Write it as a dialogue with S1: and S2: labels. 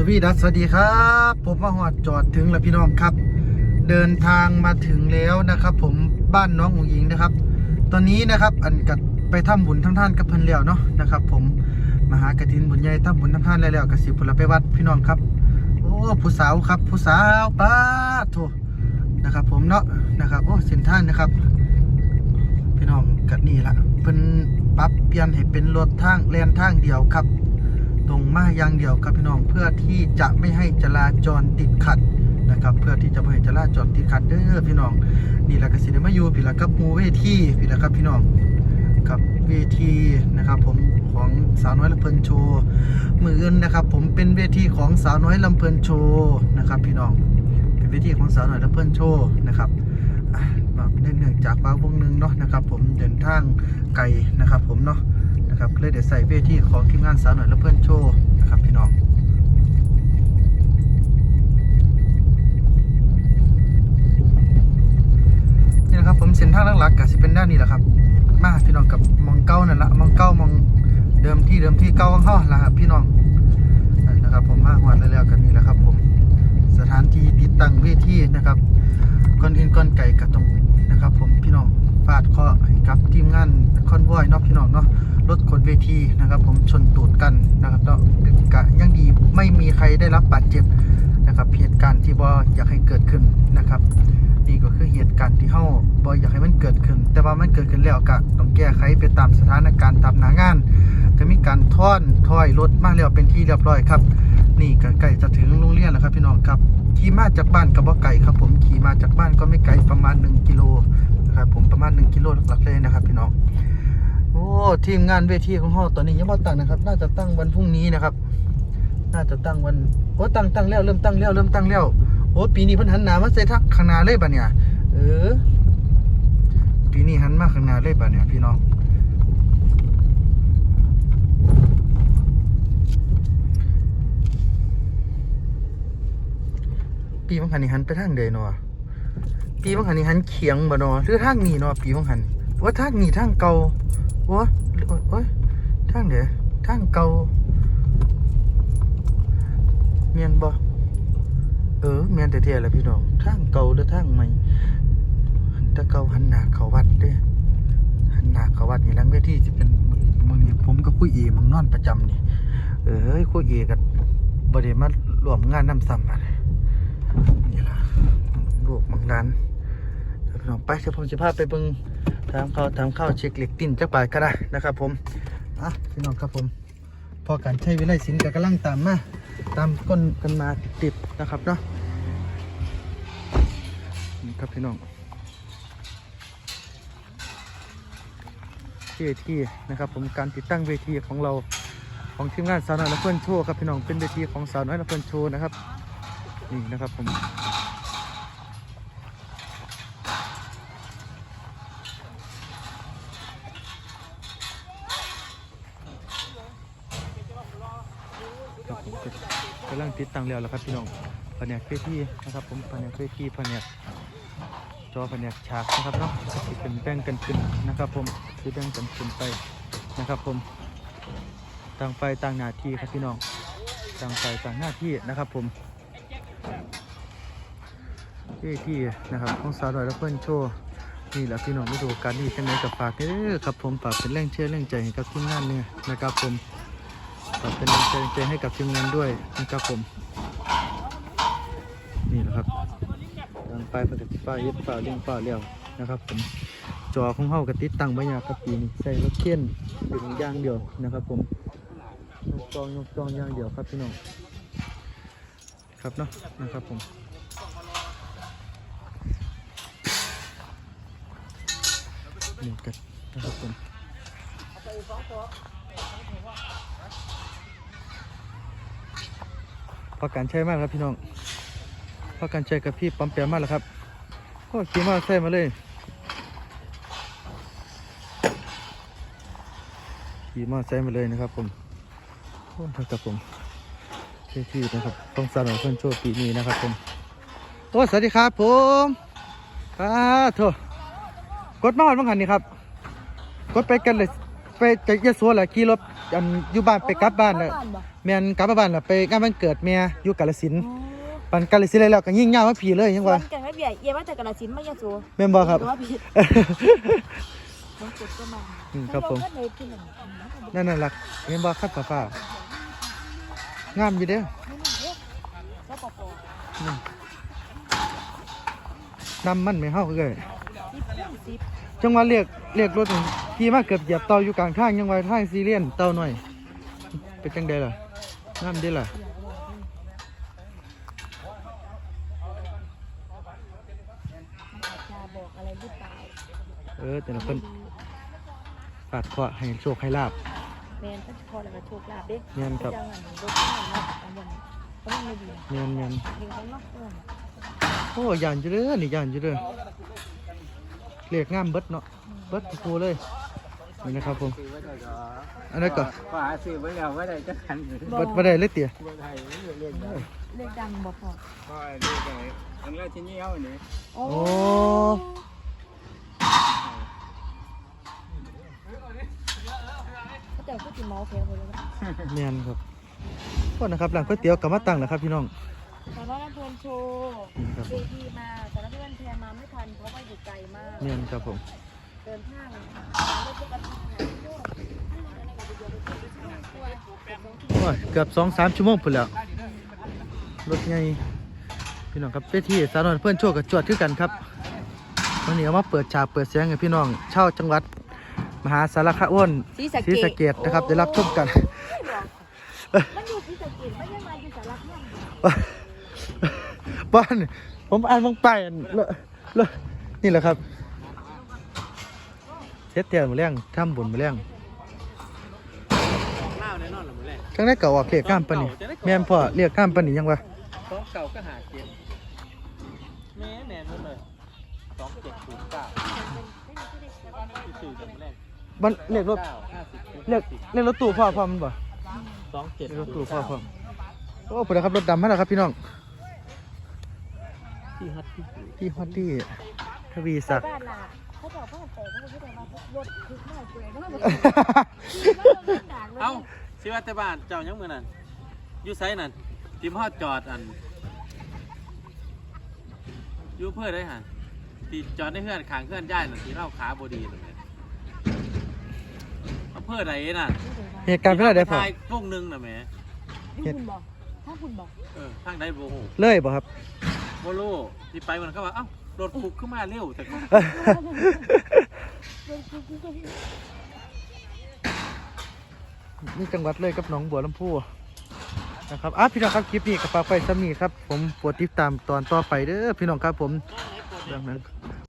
S1: สวีดัสสวัสดีครับ ผมมาหอดจอดถึงแล้วพี่น้องครับ เดินทางมาถึงแล้วนะครับ ผมบ้านน้องหงหญิงนะครับ ตอนนี้นะครับอันกัดไปทำบุญทั้งท่านกับเพิ่นแล้วเนาะนะครับ ผมมหากฐินบุญใหญ่ทำบุญทั้งท่านแล้วกับสิบุญไปวัดพี่น้องครับโอ้ผู้สาวครับผู้สาวป้าโถนะครับ ผมเนาะนะครับโอ้สินท่านนะครับพี่น้องกัดนี่ละเพิ่นปรับเปลี่ยนให้เป็นรถทางแลนทางเดียวครับ ตรงมาอย่างเดียวครับพี่น้องเพื่อที่จะไม่ให้จราจรติดขัดนะครับเพื่อที่จะไม่ให้จราจรติดขัดเด้อพี่น้องนี่แหละกสิได้มาอยู่พี่ละครับมูเวทีพี่ละครับพี่น้องกับเวทีนะครับผมของสาวน้อยลำเพลินโชว์มืออื่นนะครับ ผมเป็นเวทีของสาวน้อยลำเพลินโชว์นะครับพี่น้องเป็นเวทีของสาวน้อยลำเพลินโชว์นะครับเนื่องจากว่าวงหนึงเนาะนะครับ ผมเดินทางไกลนะครับ ผมเนาะ นะครับเลยเดี๋ยวใส่เวทีของทีมงานสาวหน่อยและเพื่อนโชว์นะครับพี่น้องนี่นะครับผมเส้นทางหลักๆก็จะเป็นด้านนี้แหละครับ มาพี่น้องกับมองเก้านั่นละมองเก้ามองเดิมที่เดิมที่เก้าของเขาละครับพี่น้องนะครับผมมาหวดแล้วๆกันนี่แหละครับ ผมสถานที่ติดตั้งเวทีนะครับก่อนอื่นก่อนไก่กระตรง นะครับ ผมพี่น้องฟาดเคราะห์ให้กับทีมงานคอนวอยนาะพี่น้องเนาะรถขนเวทีนะครับ ผมชนตูดกันนะครับแล้วกะยังดีไม่มีใครได้รับบาดเจ็บนะครับเหตุการณ์ที่บออยากให้เกิดขึ้นนะครับ นี่ก็คือเหตุการณ์ที่เฮาบออยากให้มันเกิดขึ้น แต่ว่ามันเกิดขึ้นแล้วก็ต้องแก้ไขไปตามสถานการณ์ตามหน้างานก็มีการท่อนถอยรถมากแล้วเป็นที่เรียบร้อยครับ นี่ก็ใกล้จะถึงโรงเรียนแล้วครับพี่น้องครับขี่มาจากบ้านกับบ่ไก่ครับ ผมขี่มาจากบ้านก็ไม่ไกลประมาณ 1กิโลนะครับผมประมาณ 1กิโลหลักๆเลยนะครับ พี่น้องโอ้ทีมงานเวทีของเราตอนนี้ยังไม่ตั้งนะครับ น่าจะตั้งวันพรุ่งนี้นะครับ น่าจะตั้งวันโอ้ตั้งตั้งแล้วเริ่มตั้งแล้วเริ่มตั้งแล้วโอ้ปีนี้พิ่นหันหนามาใส่ทักข้างหน้าเลยป่ะเนี่ยเออปีนี้หันมาข้างหน้าเลยป่ะเนี่ยพี่น้อง ปีบางคันนี่หันไปทางเดยเนาะปีบางคันนี่หันเขียงบ่เนาะหรือทางนี้เนาะปีบางคันว่าทางนี้ทางเก่าโอ้ยโอ้ยทางเดี๋ยวทางเก่าเมียนบ่เออเมียนแต่เทียแหละพี่น้องทางเก่าหรือทางใหม่หันตะเก่าหันหน้าเขาวัดเด้หันหน้าเขาวัดนี่ลังเวทีจะเป็นมื้อนี้ผมกับคุยเอมังนอนประจำนี่เออเฮ้ยคุยเอกับบ่ได้มารวมงานน้ำซ้ำอะนี่ล่ะ ลูกบางร้านเดี๋ยวพี่น้องไปเดี๋ยวผมจะพาไปเบิ่งถามข้าวถามข้าวเช็คเหล็กตินจักบาทก็ได้นะครับ ผมอะพี่น้องครับผม พอการใช้วิไลศิลป์ก็กำลังตามมาตามก้นกันมาติดนะครับเนาะนี่ครับพี่น้องเวทีนะครับผมการติดตั้งเวทีของเราของทีมงานสาวน้อยและเพื่อนโชว์ครับพี่น้องเป็นเวทีของสาวน้อยและเพื่อนโชว์นะครับนี่นะครับผม ติดตั้งแล้วแล้วครับพี่น้องแผนกเวทีนะครับ ผมแผนกเวทีแผนกจอแผนกฉากนะครับเนาะที่เป็นแบ่งกันขึ้นนะครับผมที่แบ่งกันขึ้นไปนะครับผมต่างไฟต่างหน้าที่ครับพี่น้องต่างไฟต่างหน้าที่นะครับผมเวทีนะครับของสาวดอยและเพื่อนโชว์นี่แหละพี่น้องฤดูกาลนี้จังไงกับฝากเด้อครับผมฝากเป็นแรงเชื่อแรงใจให้กับทีมงานเนี่ยนะครับผม ขอเป็นกำลังใจใจให้กับทีมงานด้วยนะครับผม นี่แหละครับทางไปปฏิฟ้าเย็บฟ้าเลี้ยงฟ้าเลี้ยวนะครับผมจอของเฮากระติดตั้งบรรยากาศปีนี้ใส่รถเข็นเป็นย่างเดียวนะครับ ผมยกจองยกจองย่างเดียวครับพี่น้องครับเนาะนะครับผมนี่กันนะครับผม พอการใช้มากครับพี่น้องพอการใช้กับพี่ปั๊มแปมมากแล้วครับ ก็ขี่มาใส่มาเลยขี่มาใส่มาเลยนะครับผมโอ้ครับผมเท่ที่นะครับต้องสนับสนุนโชว์ปีนี้นะครับผมโอ้สวัสดีครับผมครับโถกดมาหอดบังหันนี่ครับกดไปกันเลยไปจากยะโสแหละขี่รถ อันอยู่บ้านไปกลับบ้าน
S2: แล้
S1: น่ะ
S2: วบ่
S1: แม่นกลับมาบ้านน่ะไปงานวันเกิดแม่อยู่กาฬสินธุ์
S2: อ๋อ
S1: ปันกาฬสินธุ์แล้วก็ยิ่งยาวมาผีเลยยัง
S2: ส่ว
S1: ว่า
S2: นกันไม่เบียดเยี่ยมว่าแต่กระสินธุ์ไม่ยาสู
S1: แม่นบ่ครับ
S2: หอว่าผิดน้องกดก็มา
S1: อืมครับผม
S2: แล้วก็เลยที่หนึ่ง
S1: นั่นน่ะล่ะเห็นบ่คัดฟ้าฟ้างามอยู่เด้อ
S2: แล้วปอปอ
S1: นำมันไม่เฮาเอ้ย
S2: สิบสิบ
S1: จังหวะเรียกเรียกรถนี่ ขี่มาเกือบเหยียบเตาอยู่กลางทางยังว่าทางซีเรียนเตาหน่อย เป็นจังไดล่ะงามเด้ล่ะ
S2: มันอาจจะบอกอะไรหรือเปล่า
S1: เออแต่ละเพิ่นฝากขอให้โชคให้ลาบ
S2: แมนก็พอแล้วก็โชคลาภเด้
S1: แม่นครับ
S2: จังหวะนี้รถข้างหลังอันนั้นเขาไม่ดี
S1: เมียนเมียน
S2: เองเขาเนาะเออ
S1: โอ้ยานอยู่เด้อนี่ยานอยู่เด้อเรียกงามเบิดเนาะเบิดโคเลย นี่นะครับผม
S3: ซื้อไว้ได้ก็
S1: อันนั้นก็
S3: ขวาซื้อไว้แล้วไว้ได้จะขันอยู่
S1: เบิดบ่ได้เลยเตี่ย
S3: บ่ได้เรียกได้
S2: เลขดังบอกพอ
S3: เพราะเรียกได้อันแรกที่นี่เอาอันนี้
S2: โอ้
S1: โอ้
S2: เขาแต่ก็กินเมาส์แพ้หมดเลยนะ
S1: เมียนครับก็นะครับหลังก๋วยเตี๋ยวกลับมาตั้งแล้วครับพี่น้อง
S2: ตอนนั้นเพื่อนโชว์
S1: ครับ
S2: เวทีมาแต่นั้นเพื่อนแทนมาไม่ทันเพราะว่าอยู่ไกลมาก
S1: เมียนครับผม
S2: เดินทางรถปกติไหนด้วย
S1: โอ้ยเกือบสองสามชั่วโมงพุ่นแล้ว รถไงพี่น้องครับเวทีสาวนอยเพื่อนโชคกับจวดคือกันครับวันนี้เอามาเปิดฉากเปิดเสียงให้พี่น้องชาวจังหวัด มหาสารคามอ้น
S2: ศรีสะ
S1: ศรี
S2: เก
S1: สะเกดนะครับได้รับชมกัน
S2: มันอยู่ศรีสะเกดไม่ได้มาอยู่สารคาม
S1: บ้านผมอ่านบางไปอันเลอะเลอะนี่แหละครับ เช็ดเตียนมาเลี้ยงทำบุญมาเลี้ยง
S3: เล่าแน่นอนหรือไม่
S1: ข้างในเก่าออกเรียกข้ามปานนี่แม่นพ่อเรียกข้ามปานนี่ยังวะ
S3: สองเก่าก็หาเจ็ดแม่แน่นหมดเลยสองเจ็ดศูนย์เก้าสี่กันแรก
S1: มันเรียกรถ
S3: เก้าห้าสิบ
S1: เรียกเรียกรถตู้พ่อพ่อมันบ่
S3: สองเจ็ด
S1: เรียกรถตู้พ่อพ่อโอ้ปวดครับรถดำมาแล้วครับพี่น้อง
S3: ที่ฮัทที่
S1: พี่ฮอตดี้ทวีศักดิ์
S2: บ้านล่ะ เขาบอกว่าแต่ก็ไม่ได้มารถคึกมากเลยก็ไม่ได้
S4: เอ้าสิว่าแต่บ้านเจ้ายังมือนั่นอยู่ไซนั่นทีมฮอดจอดอันอยู่เพื่อได้ฮะทีจอดในเพื่อนขางเพื่อนย่ายนั่นที่เล่าขาบดีนั่นเอาเพื่อใดน่ะ
S1: เหตุการณ์เป็นอะไรพ่อ
S4: ทายวงหนึ่งน่ะแหม่
S2: คุณบอกถ้าคุณบอก
S4: เออทางใดโบโห
S1: เลยบ่ครับ
S4: โบโลที่ไปมันก็ว่าเอ้า รถฟุกขึ้นมาเร็วแต่ก็
S1: นี่จังหวัดเลยกับหนองบัวลำพูนะครับอะพี่น้องครับคลิปนี้กับฝากไปซ้ำนี้ครับ ผมโปรดติดตามตอนต่อไปเด้อพี่น้องครับผมเรื่องนั้น